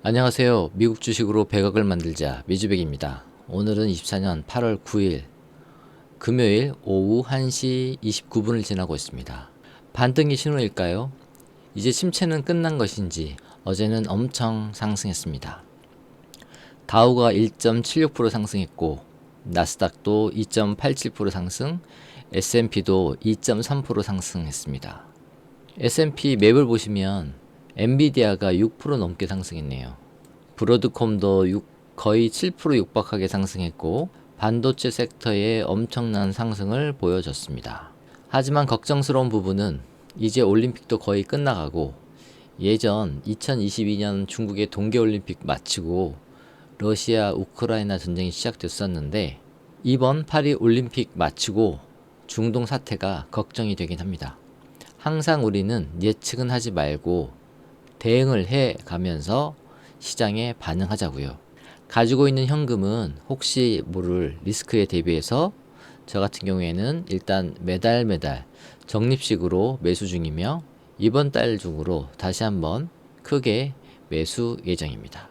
안녕하세요. 미국 주식으로 100억을 만들자 미주백입니다. 오늘은 24년 8월 9일 금요일 오후 1시 29분을 지나고 있습니다. 반등이 신호일까요? 이제 침체는 끝난 것인지 어제는 엄청 상승했습니다. 다우가 1.76% 상승했고 나스닥도 2.87% 상승, S&P도 2.3% 상승했습니다. S&P 맵을 보시면 엔비디아가 6% 넘게 상승했네요. 브로드콤도 6, 거의 7% 육박하게 상승했고 반도체 섹터에 엄청난 상승을 보여줬습니다. 하지만 걱정스러운 부분은 이제 올림픽도 거의 끝나가고 예전 2022년 중국의 동계올림픽 마치고 러시아 우크라이나 전쟁이 시작됐었는데 이번 파리 올림픽 마치고 중동 사태가 걱정이 되긴 합니다. 항상 우리는 예측은 하지 말고 대응을 해 가면서 시장에 반응하자고요. 가지고 있는 현금은 혹시 모를 리스크에 대비해서 저 같은 경우에는 일단 매달 매달 적립식으로 매수 중이며 이번 달 중으로 다시 한번 크게 매수 예정입니다.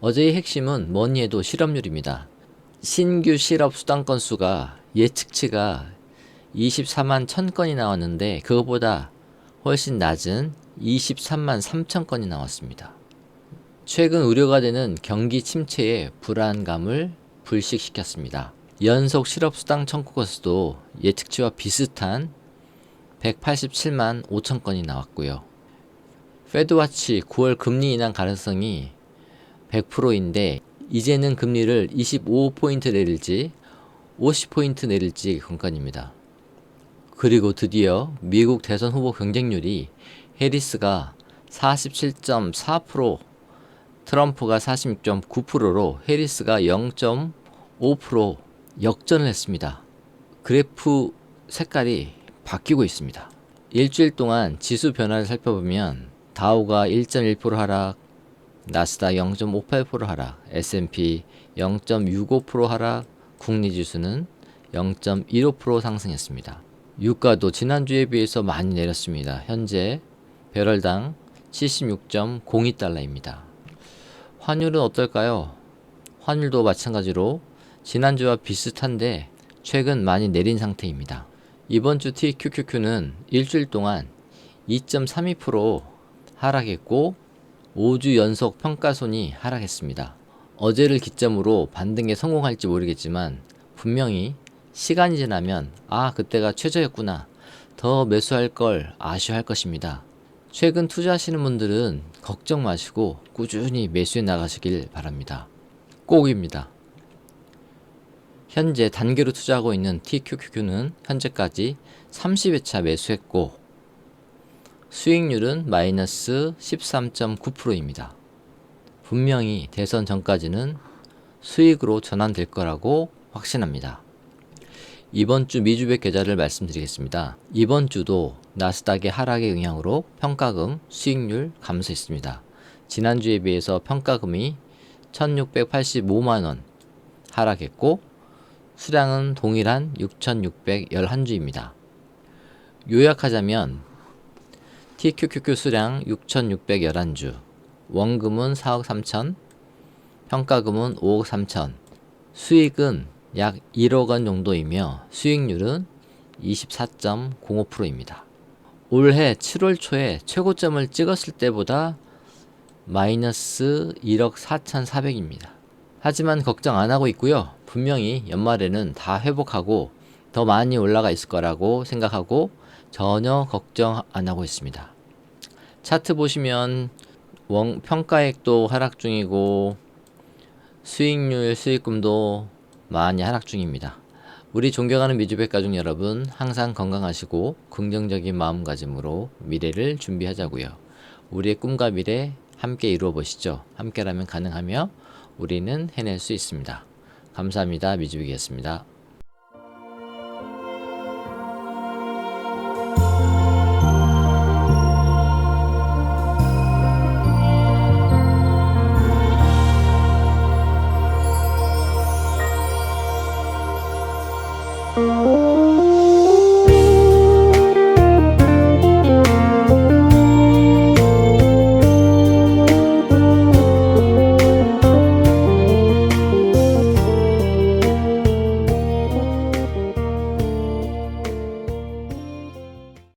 어제의 핵심은 뭐니 해도 실업률입니다. 신규 실업 수당 건수가 예측치가 24만 1000건이 나왔는데 그것보다 훨씬 낮은 23만 3천 건이 나왔습니다. 최근 우려가 되는 경기 침체의 불안감을 불식시켰습니다. 연속 실업수당 청구 건수도 예측치와 비슷한 187만 5천 건이 나왔고요. 페드와치 9월 금리 인하 가능성이 100%인데 이제는 금리를 25포인트 내릴지 50포인트 내릴지 관건입니다. 그리고 드디어 미국 대선 후보 경쟁률이 해리스가 47.4%, 트럼프가 46.9%로 해리스가 0.5% 역전을 했습니다. 그래프 색깔이 바뀌고 있습니다. 일주일 동안 지수 변화를 살펴보면 다우가 1.1% 하락, 나스닥 0.58% 하락, S&P 0.65% 하락, 국리 지수는 0.15% 상승했습니다. 유가도 지난주에 비해서 많이 내렸습니다. 현재 배럴당 76.02달러입니다. 환율은 어떨까요? 환율도 마찬가지로 지난주와 비슷한데 최근 많이 내린 상태입니다. 이번 주 TQQQ는 일주일 동안 2.32% 하락했고 5주 연속 평가손이 하락했습니다. 어제를 기점으로 반등에 성공할지 모르겠지만 분명히 시간이 지나면 아 그때가 최저였구나 더 매수할 걸 아쉬워할 것입니다. 최근 투자하시는 분들은 걱정 마시고 꾸준히 매수해 나가시길 바랍니다. 꼭입니다. 현재 단계로 투자하고 있는 TQQQ는 현재까지 30회차 매수했고 수익률은 마이너스 13.9%입니다. 분명히 대선 전까지는 수익으로 전환될 거라고 확신합니다. 이번 주 미주백 계좌를 말씀드리겠습니다. 이번 주도 나스닥의 하락의 영향으로 평가금 수익률 감소했습니다. 지난주에 비해서 평가금이 1685만원 하락했고 수량은 동일한 6611주입니다. 요약하자면 TQQQ 수량 6611주 원금은 4억 3천 평가금은 5억 3천 수익은 약 1억 원 정도이며 수익률은 24.05%입니다. 올해 7월 초에 최고점을 찍었을 때보다 마이너스 1억 4,400입니다. 하지만 걱정 안 하고 있고요. 분명히 연말에는 다 회복하고 더 많이 올라가 있을 거라고 생각하고 전혀 걱정 안 하고 있습니다. 차트 보시면 원, 평가액도 하락 중이고 수익률, 수익금도 많이 하락 중입니다. 우리 존경하는 미주백 가족 여러분, 항상 건강하시고 긍정적인 마음가짐으로 미래를 준비하자고요. 우리의 꿈과 미래 함께 이루어 보시죠. 함께라면 가능하며 우리는 해낼 수 있습니다. 감사합니다. 미주백이었습니다.